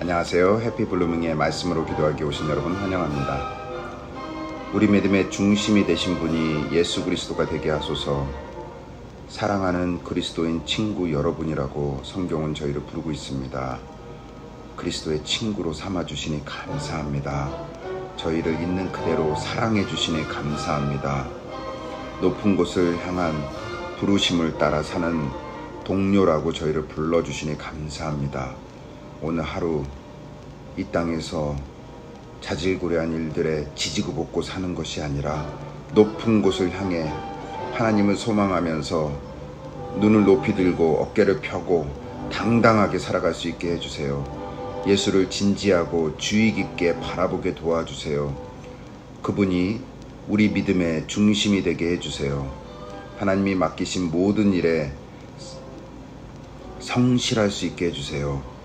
안녕하세요. 해피블루밍의 말씀으로 기도하기 오신 여러분 환영합니다. 우리 믿음의 중심이 되신 분이 예수 그리스도가 되게 하소서 사랑하는 그리스도인 친구 여러분이라고 성경은 저희를 부르고 있습니다. 그리스도의 친구로 삼아 주시니 감사합니다. 저희를 있는 그대로 사랑해 주시니 감사합니다. 높은 곳을 향한 부르심을 따라 사는 동료라고 저희를 불러주시니 감사합니다. 오늘 하루 이 땅에서 자질구레한 일들에 지지고 볶고 사는 것이 아니라 높은 곳을 향해 하나님을 소망하면서 눈을 높이 들고 어깨를 펴고 당당하게 살아갈 수 있게 해주세요. 예수를 진지하고 주의 깊게 바라보게 도와주세요. 그분이 우리 믿음의 중심이 되게 해주세요. 하나님이 맡기신 모든 일에 성실할 수 있게 해주세요.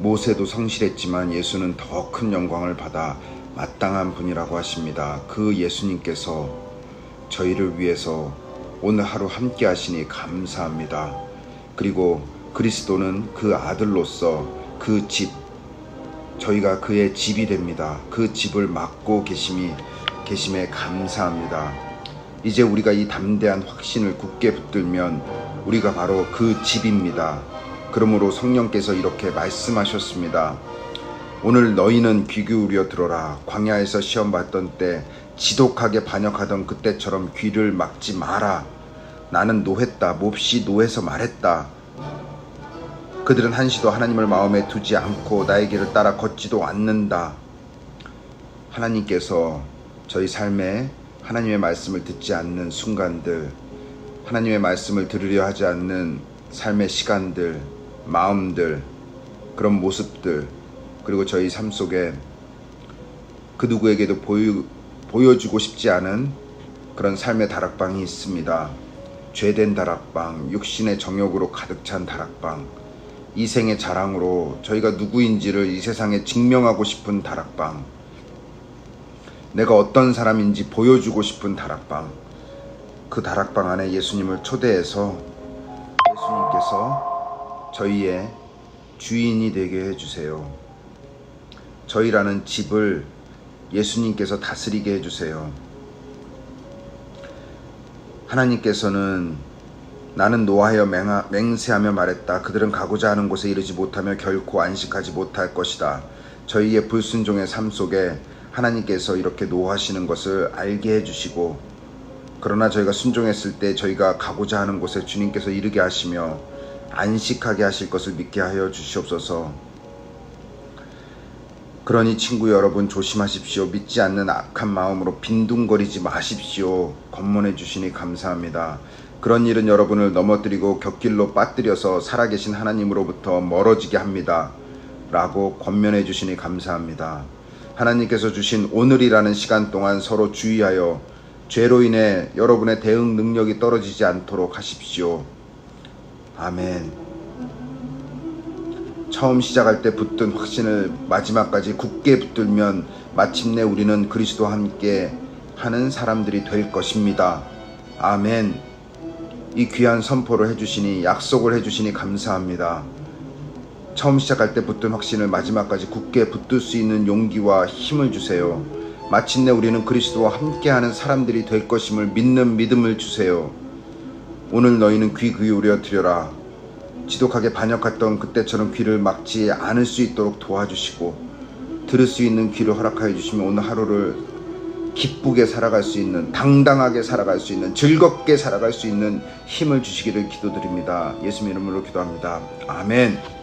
모세도 성실했지만 예수는 더 큰 영광을 받아 마땅한 분이라고 하십니다. 그 예수님께서 저희를 위해서 오늘 하루 함께 하시니 감사합니다. 그리고 그리스도는 그 아들로서 그 집, 저희가 그의 집이 됩니다. 그 집을 맡고 계심이, 계심에 감사합니다. 이제 우리가 이 담대한 확신을 굳게 붙들면 우리가 바로 그 집입니다. 그러므로 성령께서 이렇게 말씀하셨습니다. 오늘 너희는 귀 기울여 들어라. 광야에서 시험 받던 때 지독하게 반역하던 그때처럼 귀를 막지 마라. 나는 노했다. 몹시 노해서 말했다. 그들은 한시도 하나님을 마음에 두지 않고 나의 길을 따라 걷지도 않는다. 하나님께서 저희 삶에 하나님의 말씀을 듣지 않는 순간들, 하나님의 말씀을 들으려 하지 않는 삶의 시간들, 마음들, 그런 모습들, 그리고 저희 삶 속에 그 누구에게도 보여, 보여주고 싶지 않은 그런 삶의 다락방이 있습니다. 죄된 다락방, 육신의 정욕으로 가득 찬 다락방, 이생의 자랑으로 저희가 누구인지를 이 세상에 증명하고 싶은 다락방, 내가 어떤 사람인지 보여주고 싶은 다락방, 그 다락방 안에 예수님을 초대해서 예수님께서 저희의 주인이 되게 해주세요. 저희라는 집을 예수님께서 다스리게 해주세요. 하나님께서는 나는 노하여 맹세하며 말했다. 그들은 가고자 하는 곳에 이르지 못하며 결코 안식하지 못할 것이다. 저희의 불순종의 삶 속에 하나님께서 이렇게 노하시는 것을 알게 해주시고 그러나 저희가 순종했을 때 저희가 가고자 하는 곳에 주님께서 이르게 하시며 안식하게 하실 것을 믿게 하여 주시옵소서. 그러니 친구 여러분 조심하십시오. 믿지 않는 악한 마음으로 빈둥거리지 마십시오. 검문해 주시니 감사합니다. 그런 일은 여러분을 넘어뜨리고 곁길로 빠뜨려서 살아계신 하나님으로부터 멀어지게 합니다. 라고 권면해 주시니 감사합니다. 하나님께서 주신 오늘이라는 시간 동안 서로 주의하여 죄로 인해 여러분의 대응 능력이 떨어지지 않도록 하십시오. 아멘. 처음 시작할 때 붙든 확신을 마지막까지 굳게 붙들면 마침내 우리는 그리스도와 함께 하는 사람들이 될 것입니다. 아멘. 이 귀한 선포를 해주시니 약속을 해주시니 감사합니다. 처음 시작할 때 붙든 확신을 마지막까지 굳게 붙들 수 있는 용기와 힘을 주세요. 마침내 우리는 그리스도와 함께하는 사람들이 될 것임을 믿는 믿음을 주세요. 오늘 너희는 귀 기울여 드려라. 지독하게 반역했던 그때처럼 귀를 막지 않을 수 있도록 도와주시고 들을 수 있는 귀를 허락하여 주시면 오늘 하루를 기쁘게 살아갈 수 있는 당당하게 살아갈 수 있는 즐겁게 살아갈 수 있는 힘을 주시기를 기도드립니다. 예수님 이름으로 기도합니다. 아멘.